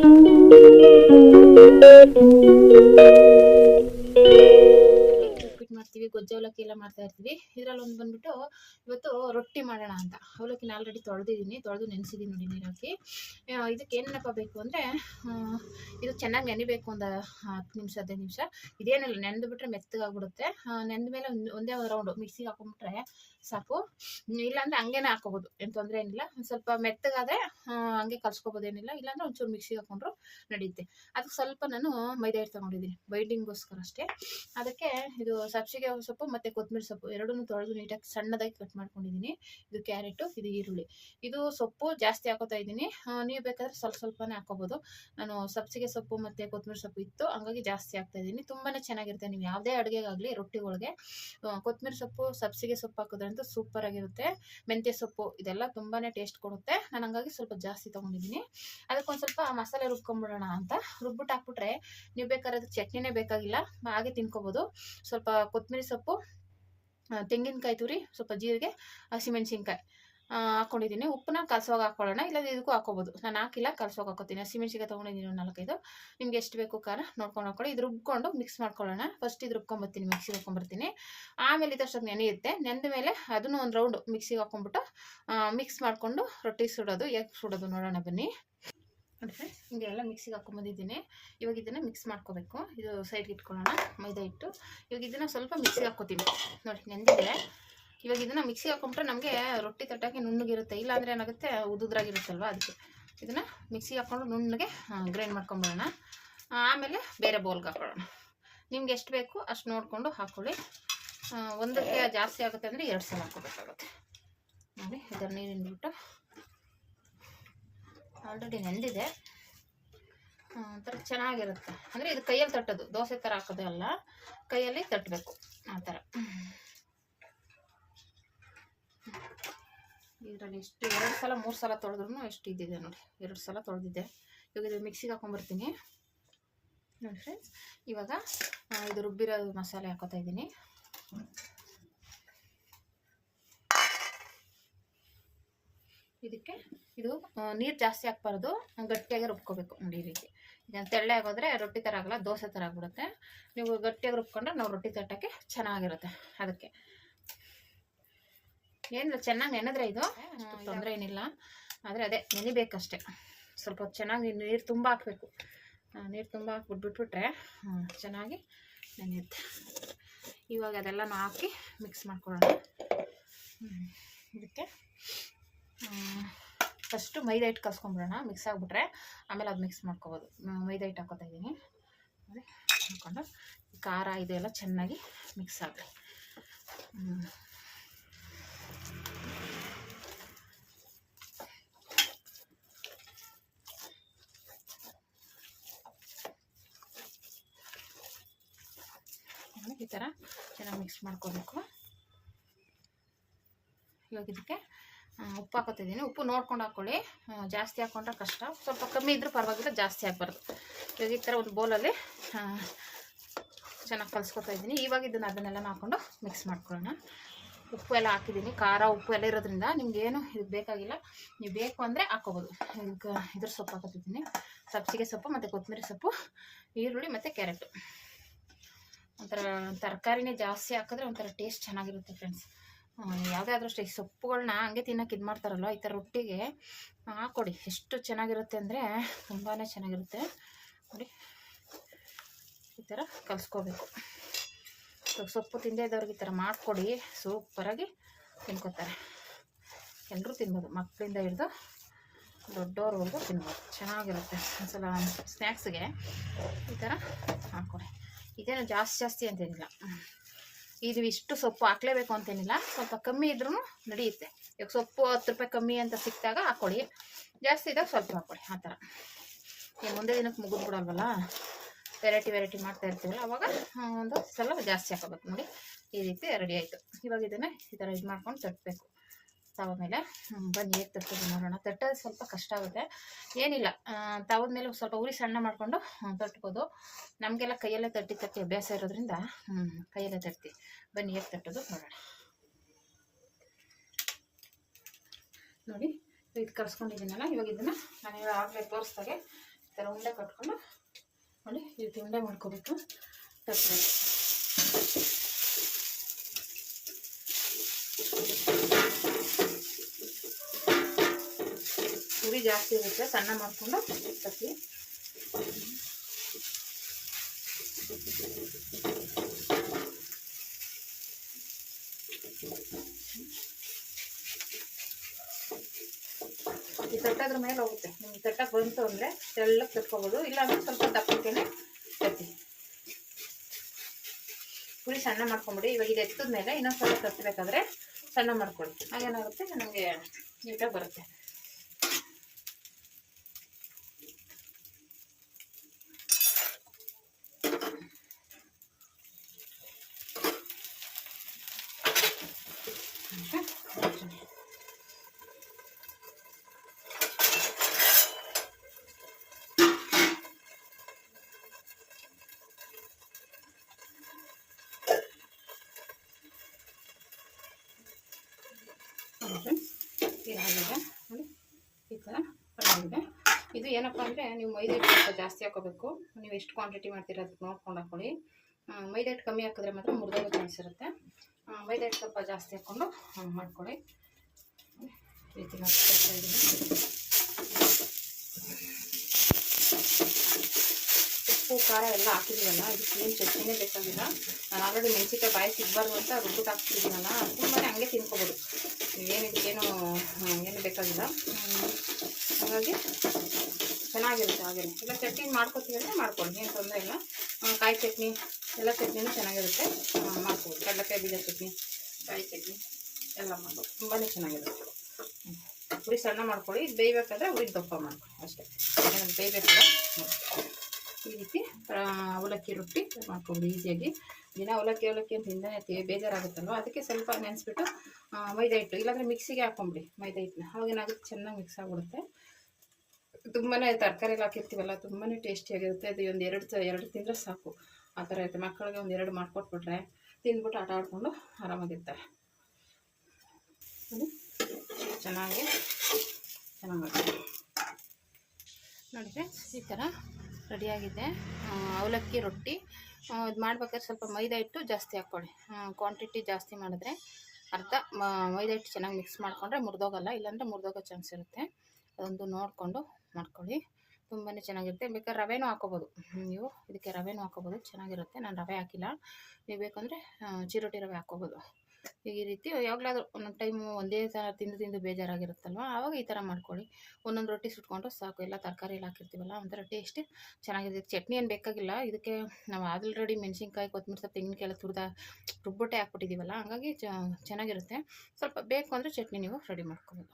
Thank you. ಮಾಡ್ತೀವಿ ಗೊಜ್ಜು ಅವಲಕ್ಕಿ ಎಲ್ಲ ಮಾಡ್ತಾ ಇರ್ತೀವಿ. ಇದರಲ್ಲಿ ಒಂದು ಬಂದ್ಬಿಟ್ಟು ಇವತ್ತು ರೊಟ್ಟಿ ಮಾಡೋಣ ಅಂತ. ಅವಲಕ್ಕಿನ ಆಲ್ರೆಡಿ ತೊಳೆದಿದ್ದೀನಿ, ತೊಳೆದು ನೆನೆಸಿದ್ದೀನಿ ನೋಡಿ ನೀರಾಕಿ. ಇದಕ್ಕೆ ಏನಪ್ಪ ಬೇಕು ಅಂದರೆ ಇದು ಚೆನ್ನಾಗಿ ನೆನಿಬೇಕು ಒಂದು ಹತ್ತು ನಿಮಿಷ, ಹದಿನೈದು ನಿಮಿಷ. ಇದೇನಿಲ್ಲ ನೆನೆದು ಬಿಟ್ರೆ ಮೆತ್ತಗಾಗ್ಬಿಡುತ್ತೆ ನೆಂದ ಮೇಲೆ ಒಂದ್- ಒಂದೇ ರೌಂಡು ಮಿಕ್ಸಿಗೆ ಹಾಕೊಂಡ್ಬಿಟ್ರೆ ಸಾಕು. ಇಲ್ಲಾಂದ್ರೆ ಹಂಗೇನೆ ಹಾಕೋಬೋದು, ಏನು ತೊಂದರೆ ಏನಿಲ್ಲ. ಸ್ವಲ್ಪ ಮೆತ್ತಗಾದರೆ ಹಂಗೆ ಕಲ್ಸ್ಕೊಬೋದು ಏನಿಲ್ಲ ಇಲ್ಲಾಂದ್ರೆ ಒಂಚೂರು ಮಿಕ್ಸಿಗೆ ಹಾಕೊಂಡ್ರು ನಡೆಯುತ್ತೆ ಅದಕ್ಕೆ ಸ್ವಲ್ಪ ನಾನು ಮೈದಾ ಹಿಟ್ಟು ತೊಗೊಂಡಿದ್ದೀನಿ, ಬೈಂಡಿಂಗ್ಗೋಸ್ಕರ ಅಷ್ಟೇ. ಅದಕ್ಕೆ ಇದು ಸಬ್ಸಿಗೆ ಸೊಪ್ಪು ಮತ್ತು ಕೊತ್ತಂಬರಿ ಸೊಪ್ಪು, ಎರಡನ್ನೂ ತೊಳೆದು ನೀಟಾಗಿ ಸಣ್ಣದಾಗಿ ಕಟ್ ಮಾಡ್ಕೊಂಡಿದ್ದೀನಿ. ಇದು ಕ್ಯಾರೆಟು, ಇದು ಈರುಳ್ಳಿ. ಇದು ಸೊಪ್ಪು ಜಾಸ್ತಿ ಹಾಕೋತಾ ಇದ್ದೀನಿ. ನೀವು ಬೇಕಾದ್ರೆ ಸ್ವಲ್ಪ ಸ್ವಲ್ಪನೇ ಹಾಕೋಬೋದು. ನಾನು ಸಬ್ಸಿಗೆ ಸೊಪ್ಪು ಮತ್ತು ಕೊತ್ತಂಬರಿ ಸೊಪ್ಪು ಇತ್ತು, ಹಂಗಾಗಿ ಜಾಸ್ತಿ ಹಾಕ್ತಾ ಇದ್ದೀನಿ. ತುಂಬಾ ಚೆನ್ನಾಗಿರುತ್ತೆ. ನೀವು ಯಾವುದೇ ಅಡುಗೆಗಾಗಲಿ ರೊಟ್ಟಿಗಳಿಗೆ ಕೊತ್ತಂಬರಿ ಸೊಪ್ಪು, ಸಬ್ಸಿಗೆ ಸೊಪ್ಪು ಹಾಕೋದ್ರಂತೂ ಸೂಪರ್ ಆಗಿರುತ್ತೆ. ಮೆಂತ್ಯ ಸೊಪ್ಪು, ಇದೆಲ್ಲ ತುಂಬಾ ಟೇಸ್ಟ್ ಕೊಡುತ್ತೆ. ನಾನು ಹಂಗಾಗಿ ಸ್ವಲ್ಪ ಜಾಸ್ತಿ ತೊಗೊಂಡಿದ್ದೀನಿ. ಅದಕ್ಕೊಂದು ಸ್ವಲ್ಪ ಮಸಾಲೆ ರುಬ್ಕೊಂಡ್ಬಿಡೋಣ ಅಂತ. ರುಬ್ಬಿಟ್ಟು ಹಾಕ್ಬಿಟ್ರೆ ನೀವು ಬೇಕಾದ್ರೆ ಚಟ್ನಿನೇ ಬೇಕಾಗಿಲ್ಲ. ಹಾಗೆ ತಿನ್ಕೋಬೋದು. ಸ್ವಲ್ಪ ಕೊತ್ತಂಬರಿ ಸೊಪ್ಪು ತೆಂಗಿನಕಾಯಿ ತುರಿ, ಸ್ವಲ್ಪ ಜೀರಿಗೆ ಹಸಿಮೆಣ್ಸಿನ್ಕಾಯಿ ಹಾಕೊಂಡಿದ್ದೀನಿ. ಉಪ್ಪನ್ನ ಕಲಸೋಗಿ ಹಾಕೊಳ್ಳೋಣ ಇಲ್ಲ ಇದಕ್ಕೂ ಹಾಕೋಬೋದು ನಾನು ಹಾಕಿಲ್ಲ ಕಲಸೋಗಿ ಹಾಕೋತೀನಿ ಹಸಿಮೆಣ್ಸಿನ್ಕಾಯಿ ತೊಗೊಂಡಿದ್ದೀನಿ ಒಂದು ನಾಲ್ಕೈದು. ನಿಮ್ಗೆ ಎಷ್ಟು ಬೇಕು ಖಾರ, ನೋಡ್ಕೊಂಡು ಹಾಕೊಳ್ಳಿ. ಇದು ರುಬ್ಕೊಂಡು ಮಿಕ್ಸ್ ಮಾಡ್ಕೊಳ್ಳೋಣ. ಫಸ್ಟ್ ಇದು ರುಬ್ಕೊಂಬರ್ತೀನಿ ಮಿಕ್ಸಿಗೆ ಹಾಕೊಂಬರ್ತೀನಿ ಆಮೇಲೆ ಇದಷ್ಟೊತ್ತು ನೆನೆಯುತ್ತೆ ನೆಂದ ಮೇಲೆ ಅದನ್ನು ಒಂದು ರೌಂಡು ಮಿಕ್ಸಿಗೆ ಹಾಕೊಂಡ್ಬಿಟ್ಟು ಮಿಕ್ಸ್ ಮಾಡಿಕೊಂಡು ರೊಟ್ಟಿ ಸುಡೋದು ಎಗ್ ಸುಡೋದು ನೋಡೋಣ ಬನ್ನಿ. ನೋಡಿ ಹಿಂಗೆಲ್ಲ ಮಿಕ್ಸಿಗೆ ಹಾಕೊಂಬಂದಿದ್ದೀನಿ ಇವಾಗ ಇದನ್ನು ಮಿಕ್ಸ್ ಮಾಡ್ಕೋಬೇಕು. ಇದು ಸೈಡ್ಗೆ ಇಟ್ಕೊಳ್ಳೋಣ. ಮೈದಾ ಹಿಟ್ಟು. ಇವಾಗ ಇದನ್ನು ಸ್ವಲ್ಪ ಮಿಕ್ಸಿಗೆ ಹಾಕ್ಕೋತೀನಿ. ನೋಡಿ, ನೆಂದಿದೆ. ಇವಾಗ ಇದನ್ನು ಮಿಕ್ಸಿಗೆ ಹಾಕೊಂಡ್ರೆ ನಮಗೆ ರೊಟ್ಟಿ ತಟ್ಟಕ್ಕೆ ನುಣ್ಣಗಿರುತ್ತೆ. ಇಲ್ಲಾಂದರೆ ಏನಾಗುತ್ತೆ, ಉದುದ್ರಾಗಿರುತ್ತಲ್ವ ಅದಕ್ಕೆ. ಇದನ್ನು ಮಿಕ್ಸಿಗೆ ಹಾಕ್ಕೊಂಡು ನುಣ್ಣಗೆ ಗ್ರೈಂಡ್ ಮಾಡ್ಕೊಂಬಿಡೋಣ ಆಮೇಲೆ ಬೇರೆ ಬೌಲ್ಗೆ ಹಾಕೊಳ್ಳೋಣ. ನಿಮ್ಗೆ ಎಷ್ಟು ಬೇಕು ಅಷ್ಟು ನೋಡಿಕೊಂಡು ಹಾಕ್ಕೊಳ್ಳಿ ಒಂದಕ್ಕೆ ಜಾಸ್ತಿ ಆಗುತ್ತೆ ಅಂದರೆ ಎರಡು ಸಲ ಹಾಕೋಬೇಕಾಗುತ್ತೆ ನೋಡಿ, ಇದರ ನೀರಿನ ಬಿಟ್ಟು ಆಲ್ರೆಡಿ ನೆಂದಿದೆ. ಒಂಥರ ಚೆನ್ನಾಗಿರುತ್ತೆ. ಅಂದರೆ ಇದು ಕೈಯಲ್ಲಿ ತಟ್ಟೋದು. ದೋಸೆ ಥರ ಹಾಕೋದು ಅಲ್ಲ. ಕೈಯಲ್ಲಿ ತಟ್ಟಬೇಕು ಆ ಥರ ಇದರಲ್ಲಿ ಎಷ್ಟು, ಎರಡು ಸಲ, ಮೂರು ಸಲ ತೊಳೆದ್ರೂ ಎಷ್ಟು ಇದ್ದಿದೆ ನೋಡಿ. ಎರಡು ಸಲ ತೊಳೆದಿದ್ದೆ. ಇವಾಗ ಇದು ಮಿಕ್ಸಿಗೆ ಹಾಕೊಂಬರ್ತೀನಿ ನೋಡಿ ಫ್ರೆಂಡ್ಸ್ ಇವಾಗ ಇದು ರುಬ್ಬಿರೋ ಮಸಾಲೆ ಹಾಕೋತಾ ಇದ್ದೀನಿ. ಇದಕ್ಕೆ ಇದು ನೀರು ಜಾಸ್ತಿ ಹಾಕ್ಬಾರ್ದು. ಗಟ್ಟಿಯಾಗಿ ರುಬ್ಕೋಬೇಕು ನೋಡಿ ಈ ರೀತಿ. ಈಗ ತೆಳ್ಳೆ ಆಗೋದ್ರೆ ರೊಟ್ಟಿ ಥರ ಆಗಲ್ಲ ದೋಸೆ ಥರ ಆಗ್ಬಿಡುತ್ತೆ. ನೀವು ಗಟ್ಟಿಯಾಗಿ ರುಬ್ಕೊಂಡ್ರೆ ನಾವು ರೊಟ್ಟಿ ತಟ್ಟಕ್ಕೆ ಚೆನ್ನಾಗಿರುತ್ತೆ ಅದಕ್ಕೆ. ಏನಿಲ್ಲ ಚೆನ್ನಾಗಿ ನೆನೆದ್ರೆ ಇದು ತೊಂದರೆ ಏನಿಲ್ಲ. ಆದರೆ ಅದೇ ನೆನಿಬೇಕಷ್ಟೆ. ಸ್ವಲ್ಪ ಚೆನ್ನಾಗಿ ನೀರು ತುಂಬ ಹಾಕಬೇಕು. ನೀರು ತುಂಬ ಹಾಕ್ಬಿಟ್ಬಿಟ್ಬಿಟ್ರೆ ಚೆನ್ನಾಗಿ ನೆನೆಯುತ್ತೆ. ಇವಾಗ ಅದೆಲ್ಲನೂ ಹಾಕಿ ಮಿಕ್ಸ್ ಮಾಡ್ಕೊಳ್ಳೋಣ. ಇದಕ್ಕೆ ಫಸ್ಟು ಮೈದಾ ಹಿಟ್ಟು ಕಲ್ಸ್ಕೊಂಬಿಡೋಣ ಮಿಕ್ಸ್ ಆಗಿಬಿಟ್ರೆ ಆಮೇಲೆ ಅದು ಮಿಕ್ಸ್ ಮಾಡ್ಕೊಬೋದು. ಮೈದಾ ಹಿಟ್ಟು ಹಾಕೋತಾ ಇದ್ದೀನಿ. ಹಾಕ್ಕೊಂಡು ಖಾರ ಇದೆಲ್ಲ ಚೆನ್ನಾಗಿ ಮಿಕ್ಸ್ ಆಗಲಿ. ಈ ಥರ ಚೆನ್ನಾಗಿ ಮಿಕ್ಸ್ ಮಾಡ್ಕೋಬೇಕು. ಇವಾಗ ಇದಕ್ಕೆ ಉಪ್ಪು ಹಾಕೋತಿದ್ದೀನಿ. ಉಪ್ಪು ನೋಡ್ಕೊಂಡು ಹಾಕ್ಕೊಳ್ಳಿ ಜಾಸ್ತಿ ಹಾಕ್ಕೊಂಡ್ರೆ ಕಷ್ಟ. ಸ್ವಲ್ಪ ಕಮ್ಮಿ ಇದ್ದರೂ ಪರವಾಗಿಲ್ಲ, ಜಾಸ್ತಿ ಹಾಕ್ಬಾರ್ದು ಇವಾಗ ಈ ಥರ ಒಂದು ಬೌಲಲ್ಲಿ ಚೆನ್ನಾಗಿ ಕಲಿಸ್ಕೊತಾ ಇದ್ದೀನಿ. ಇವಾಗ ಇದನ್ನು ಅದನ್ನೆಲ್ಲ ಹಾಕ್ಕೊಂಡು ಮಿಕ್ಸ್ ಮಾಡ್ಕೊಳ್ಳೋಣ. ಉಪ್ಪು ಎಲ್ಲ ಹಾಕಿದ್ದೀನಿ. ಖಾರ ಉಪ್ಪು ಎಲ್ಲ ಇರೋದ್ರಿಂದ ನಿಮ್ಗೆ ಏನು ಇದು ಬೇಕಾಗಿಲ್ಲ. ನೀವು ಬೇಕು ಅಂದರೆ ಹಾಕೋಬೋದು. ಈಗ ಇದ್ರ ಸೊಪ್ಪು ಹಾಕೋತಿದ್ದೀನಿ. ಸಬ್ಸಿಗೆ ಸೊಪ್ಪು ಮತ್ತು ಕೊತ್ತಂಬರಿ ಸೊಪ್ಪು, ಈರುಳ್ಳಿ ಮತ್ತು ಕ್ಯಾರೆಟು. ಒಂಥರ ತರಕಾರಿನೇ ಜಾಸ್ತಿ ಹಾಕಿದ್ರೆ ಒಂಥರ ಟೇಸ್ಟ್ ಚೆನ್ನಾಗಿರುತ್ತೆ ಫ್ರೆಂಡ್ಸ್ ಯಾವುದೇ ಆದರೂ ಅಷ್ಟೇ ಸೊಪ್ಪುಗಳನ್ನ ಹಂಗೆ ತಿನ್ನೋಕೆ ಇದು ಮಾಡ್ತಾರಲ್ಲ ಈ ಥರ ರೊಟ್ಟಿಗೆ ಹಾಕ್ಕೊಡಿ ಎಷ್ಟು ಚೆನ್ನಾಗಿರುತ್ತೆ ಅಂದರೆ ತುಂಬಾ ಚೆನ್ನಾಗಿರುತ್ತೆ. ನೋಡಿ, ಈ ಥರ ಕಲಿಸ್ಕೋಬೇಕು. ಸೊಪ್ಪು ತಿಂದೇ ಇದ್ದವ್ರಿಗೆ ಈ ಥರ ಮಾಡಿಕೊಡಿ. ಸೂಪರಾಗಿ ತಿನ್ಕೋತಾರೆ. ಎಲ್ಲರೂ ತಿನ್ಬೋದು. ಮಕ್ಕಳಿಂದ ಹಿಡಿದು ದೊಡ್ಡವ್ರವರೆಗೂ ತಿನ್ಬೋದು. ಚೆನ್ನಾಗಿರುತ್ತೆ ಒಂದ್ಸಲ ಸ್ನ್ಯಾಕ್ಸ್ಗೆ ಈ ಥರ ಹಾಕ್ಕೊಡಿ ಇದೇನು ಜಾಸ್ತಿ ಜಾಸ್ತಿ ಅಂತೇನಿಲ್ಲ ಇದು ಇಷ್ಟು ಸೊಪ್ಪು ಹಾಕ್ಲೇಬೇಕು ಅಂತೇನಿಲ್ಲ. ಸ್ವಲ್ಪ ಕಮ್ಮಿ ಇದ್ರೂ ನಡೆಯುತ್ತೆ. ಈಗ ಸೊಪ್ಪು ಹತ್ತು ರೂಪಾಯಿ ಕಮ್ಮಿ ಅಂತ ಸಿಕ್ಕಿದಾಗ ಹಾಕ್ಕೊಳ್ಳಿ ಜಾಸ್ತಿ ಇದ್ದಾಗ ಸ್ವಲ್ಪ ಹಾಕ್ಕೊಳ್ಳಿ ಆ ಥರ. ಏನು ಮುಂದೆ ದಿನಕ್ಕೆ ಮುಗಿದು ಬಿಡಲ್ವಲ್ಲ? ವೆರೈಟಿ ವೆರೈಟಿ ಮಾಡ್ತಾ ಇರ್ತೀವಲ್ಲ, ಅವಾಗ ಒಂದು ಸ್ವಲ್ಪ ಜಾಸ್ತಿ ಹಾಕೋಬೇಕು ನೋಡಿ. ಈ ರೀತಿ ರೆಡಿ ಆಯಿತು. ಇವಾಗ ಇದನ್ನೇ ಈ ಥರ ಇದು ಮಾಡ್ಕೊಂಡು ತಟ್ಟಬೇಕು ತವ ಮೇಲೆ. ಬನ್ನಿ, ಹೇಗೆ ತಟ್ಟೋದು ನೋಡೋಣ. ತಟ್ಟೋದು ಸ್ವಲ್ಪ ಕಷ್ಟ ಆಗುತ್ತೆ. ಏನಿಲ್ಲ ತಾವದ ಮೇಲೆ ಸ್ವಲ್ಪ ಉರಿ ಸಣ್ಣ ಮಾಡಿಕೊಂಡು ತಟ್ಬೋದು. ನಮಗೆಲ್ಲ ಕೈಯಲ್ಲೇ ತಟ್ಟಿ ತಟ್ಟಿ ಅಭ್ಯಾಸ ಇರೋದ್ರಿಂದ ಕೈಯಲ್ಲೇ ತಟ್ಟಿ. ಬನ್ನಿ, ಹೇಗೆ ತಟ್ಟೋದು ನೋಡೋಣ. ನೋಡಿ, ಇದು ಕರ್ಸ್ಕೊಂಡಿದ್ದೀನಲ್ಲ, ಇವಾಗ ಇದನ್ನು ನಾನು ಆಗಲೇ ತೋರಿಸ್ದಾಗೆ ಥರ ಉಂಡೆ ಕಟ್ಕೊಂಡು, ನೋಡಿ ಇದು ಉಂಡೆ ಮಾಡ್ಕೋಬೇಕು ತಟ್ಟಬೇಕು ಜಾಸ್ತಿ ಇರುತ್ತೆ, ಸಣ್ಣ ಮಾಡಿಕೊಂಡು ತಪ್ಪಿ ಈ ತಟ್ಟದ್ರ ಮೇಲೆ ಹೋಗುತ್ತೆ. ನಿಮ್ಗೆ ತಟ್ಟಕ್ಕೆ ಬಂತು ಅಂದರೆ ತೆಳ್ಳಗೆ ಇಲ್ಲ ಅಂದ್ರೆ ಸ್ವಲ್ಪ ದಪ್ಪಕ್ಕೇನೆ ತಟ್ಟಿ. ಪುಳಿ ಸಣ್ಣ ಮಾಡ್ಕೊಂಬಿಡಿ. ಇವಾಗ ಇದು ಎತ್ತದ ಮೇಲೆ ಇನ್ನೊಂದು ಸ್ವಲ್ಪ ತಟ್ಟಬೇಕಾದ್ರೆ ಸಣ್ಣ ಮಾಡ್ಕೊಳ್ಳಿ. ಹಾಗೇನಾಗುತ್ತೆ ನನಗೆ ನೀಟಾಗಿ ಬರುತ್ತೆ. ಇದಾಗಿದೆ ನೋಡಿ, ಈ ಥರ ಆಗಿದೆ ಇದು ಏನಪ್ಪ ಅಂದರೆ ನೀವು ಮೈದಾ ಹಿಟ್ಟು ಸ್ವಲ್ಪ ಜಾಸ್ತಿ ಹಾಕೋಬೇಕು. ನೀವು ಎಷ್ಟು ಕ್ವಾಂಟಿಟಿ ಮಾಡ್ತೀರ ಅದಕ್ಕೆ ನೋಡ್ಕೊಂಡು ಹಾಕೊಳ್ಳಿ. ಮೈದಾ ಕಮ್ಮಿ ಹಾಕಿದ್ರೆ ಮಾತ್ರ ಮುರಿದೋಗೋ ಚಾನ್ಸ್ ಇರುತ್ತೆ. ಮೈದಾಟ್ ಸ್ವಲ್ಪ ಜಾಸ್ತಿ ಹಾಕ್ಕೊಂಡು ಮಾಡ್ಕೊಳ್ಳಿ. ರೀತಿ ಹಾಕ್ಕೊಳ್ತಾ ಉಪ್ಪು ಖಾರ ಎಲ್ಲ ಹಾಕಿದ್ದೀವಲ್ಲ ಇದಕ್ಕೆ ಏನು ಚಟ್ನಿನೇ ಬೇಕಾಗಿಲ್ಲ. ನಾನು ಆಲ್ರೆಡಿ ಮೆಣಸಿಕಾಯಿ ಬಾಯಿ ಸಿಗಬಾರ್ದು ಅಂತ ರುಬ್ಬಿಟ್ಟು ಹಾಕ್ತಿದ್ದೀನಲ್ಲ ತುಂಬಾ ಹಂಗೆ ತಿನ್ಕೋಬೋದು. ಏನು ಹ್ಮ್, ಏನು ಬೇಕಾಗಿಲ್ಲ. ಹಾಗಾಗಿ ಚೆನ್ನಾಗಿರುತ್ತೆ ಹಾಗೆ ಇಲ್ಲ ಚಟ್ನಿ ಮಾಡ್ಕೊತೀವಿ ಮಾಡ್ಕೊಳ್ಳಿ ಏನು ತೊಂದರೆ ಇಲ್ಲ. ಕಾಯಿ ಚಟ್ನಿ ಎಲ್ಲ ಚಟ್ನಿನೂ ಚೆನ್ನಾಗಿರುತ್ತೆ. ಮಾಡ್ಕೊಬೋದು ಕಡಲೆಕಾಯಿ ಬೀಜ ಚಟ್ನಿ ಕಾಯಿ ಚಟ್ನಿ ಎಲ್ಲ ಮಾಡ್ಬೋದು ತುಂಬಾ ಚೆನ್ನಾಗಿರುತ್ತೆ. ಹುಳಿ ಸಣ್ಣ ಮಾಡ್ಕೊಳ್ಳಿ ಬೇಯಬೇಕಾದ್ರೆ ಉರಿ ದಪ್ಪ ಮಾಡ್ಕೊಳ್ಳಿ ಅಷ್ಟೇ. ಬೇಯಬೇಕಲ್ಲ. ಈ ರೀತಿ ಅವಲಕ್ಕಿ ರೊಟ್ಟಿ ಮಾಡ್ಕೊಂಡು ಈಸಿಯಾಗಿ. ದಿನ ಅವಲಕ್ಕಿ ಅವಲಕ್ಕಿ ಅಂತ ಹಿಂದೆ ಬೇಜಾರಾಗುತ್ತಲ್ವ? ಅದಕ್ಕೆ ಸ್ವಲ್ಪ ನೆನೆಸ್ಬಿಟ್ಟು ಮೈದಾ ಹಿಟ್ಟು, ಇಲ್ಲಾಂದರೆ ಮಿಕ್ಸಿಗೆ ಹಾಕೊಂಬಿಡಿ ಮೈದಾ ಹಿಟ್ಟನ್ನ. ಅವಾಗೇನಾಗುತ್ತೆ ಚೆನ್ನಾಗಿ ಮಿಕ್ಸ್ ಆಗಿಬಿಡುತ್ತೆ. ತುಂಬಾ ತರಕಾರಿ ಎಲ್ಲ ಹಾಕಿರ್ತೀವಲ್ಲ ತುಂಬಾ ಟೇಸ್ಟಿಯಾಗಿರುತ್ತೆ. ಅದು ಒಂದು ಎರಡು ಎರಡು ತಿಂದರೆ ಸಾಕು. ಆ ಥರ ಇರುತ್ತೆ. ಮಕ್ಕಳಿಗೆ ಒಂದು ಎರಡು ಮಾಡಿಕೊಟ್ಬಿಟ್ರೆ ತಿಂದ್ಬಿಟ್ಟು ಆಟ ಆಡಿಕೊಂಡು ಆರಾಮಾಗಿರ್ತಾರೆ. ಚೆನ್ನಾಗಿ ಚೆನ್ನಾಗಿ ನೋಡಿ ಫ್ರೆಂಡ್ಸ್ ಈ ಥರ ರೆಡಿಯಾಗಿದೆ. ಅವಲಕ್ಕಿ ರೊಟ್ಟಿ. ಇದು ಮಾಡ್ಬೇಕಾದ್ರೆ ಸ್ವಲ್ಪ ಮೈದಾ ಹಿಟ್ಟು ಜಾಸ್ತಿ ಹಾಕ್ಕೊಳ್ಳಿ. ಕ್ವಾಂಟಿಟಿ ಜಾಸ್ತಿ ಮಾಡಿದ್ರೆ ಅರ್ಧ ಮೈದಾ ಹಿಟ್ಟು ಚೆನ್ನಾಗಿ ಮಿಕ್ಸ್ ಮಾಡಿಕೊಂಡ್ರೆ ಮುರಿದೋಗಲ್ಲ, ಇಲ್ಲಾಂದರೆ ಮುರಿದೋಗೋ ಚಾನ್ಸ್ ಇರುತ್ತೆ. ಅದೊಂದು ನೋಡಿಕೊಂಡು ಮಾಡ್ಕೊಳ್ಳಿ. ತುಂಬಾ ಚೆನ್ನಾಗಿರುತ್ತೆ. ಬೇಕಾದ್ರೆ ರವೆನೂ ಹಾಕೋಬೋದು ನೀವು ಇದಕ್ಕೆ ರವೆನೂ ಹಾಕೋಬೋದು ಚೆನ್ನಾಗಿರುತ್ತೆ. ನಾನು ರವೆ ಹಾಕಿಲ್ಲ. ನೀವು ಬೇಕಂದರೆ ಚಿರೋಟಿ ರವೆ ಹಾಕೋಬೋದು ಈ ರೀತಿ ಯಾವಾಗಲಾದ್ರೂ ಒಂದೊಂದು ಟೈಮು ಒಂದೇ ಥರ ತಿಂದು ತಿಂದು ಬೇಜಾರಾಗಿರುತ್ತಲ್ವ? ಆವಾಗ ಈ ಥರ ಮಾಡ್ಕೊಳ್ಳಿ. ಒಂದೊಂದು ರೊಟ್ಟಿ ಸುಟ್ಕೊಂಡ್ರೆ ಸಾಕು. ಎಲ್ಲ ತರಕಾರಿ ಎಲ್ಲ ಹಾಕಿರ್ತೀವಲ್ಲ, ಒಂಥರ ಟೇಸ್ಟ್ ಚೆನ್ನಾಗಿದೆ ಚಟ್ನಿ ಏನು ಬೇಕಾಗಿಲ್ಲ. ಇದಕ್ಕೆ ನಾವು ಆಲ್ರೆಡಿ ಮೆಣಸಿನ್ಕಾಯಿ ಕೊತ್ತಂಬರಿ ಸೊಪ್ಪು, ತೆಂಗಿನಕಾಯಿ ತುರ್ದ ರುಬ್ಬೊಟ್ಟೆ ಹಾಕ್ಬಿಟ್ಟಿದ್ದೀವಲ್ಲ ಹಾಗಾಗಿ ಚೆನ್ನಾಗಿರುತ್ತೆ. ಸ್ವಲ್ಪ ಬೇಕು ಅಂದರೆ ಚಟ್ನಿ ನೀವು ರೆಡಿ ಮಾಡ್ಕೊಬೋದು.